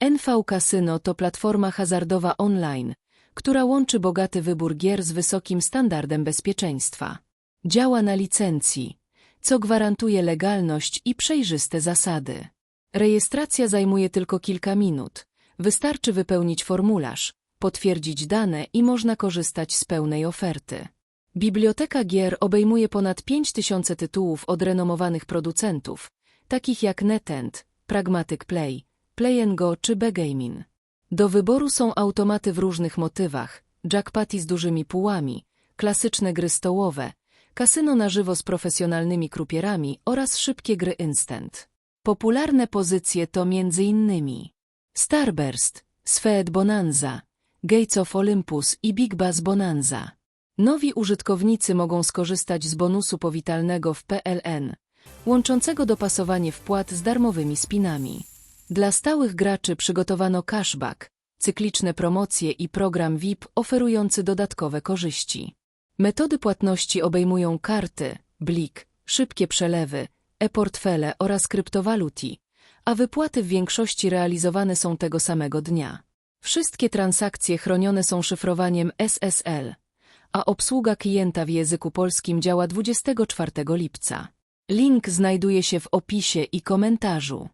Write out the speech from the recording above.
NV Casino to platforma hazardowa online, która łączy bogaty wybór gier z wysokim standardem bezpieczeństwa. Działa na licencji, co gwarantuje legalność i przejrzyste zasady. Rejestracja zajmuje tylko kilka minut. Wystarczy wypełnić formularz, potwierdzić dane i można korzystać z pełnej oferty. Biblioteka gier obejmuje ponad 5000 tytułów od renomowanych producentów, takich jak NetEnt, Pragmatic Play, Play Go czy Begamin. Do wyboru są automaty w różnych motywach, jackpoty z dużymi pułami, klasyczne gry stołowe, kasyno na żywo z profesjonalnymi krupierami oraz szybkie gry instant. Popularne pozycje to m.in. Starburst, Spheed Bonanza, Gates of Olympus i Big Bass Bonanza. Nowi użytkownicy mogą skorzystać z bonusu powitalnego w PLN, łączącego dopasowanie wpłat z darmowymi spinami. Dla stałych graczy przygotowano cashback, cykliczne promocje i program VIP oferujący dodatkowe korzyści. Metody płatności obejmują karty, blik, szybkie przelewy, e-portfele oraz kryptowaluti, a wypłaty w większości realizowane są tego samego dnia. Wszystkie transakcje chronione są szyfrowaniem SSL, a obsługa klienta w języku polskim działa 24 lipca. Link znajduje się w opisie i komentarzu.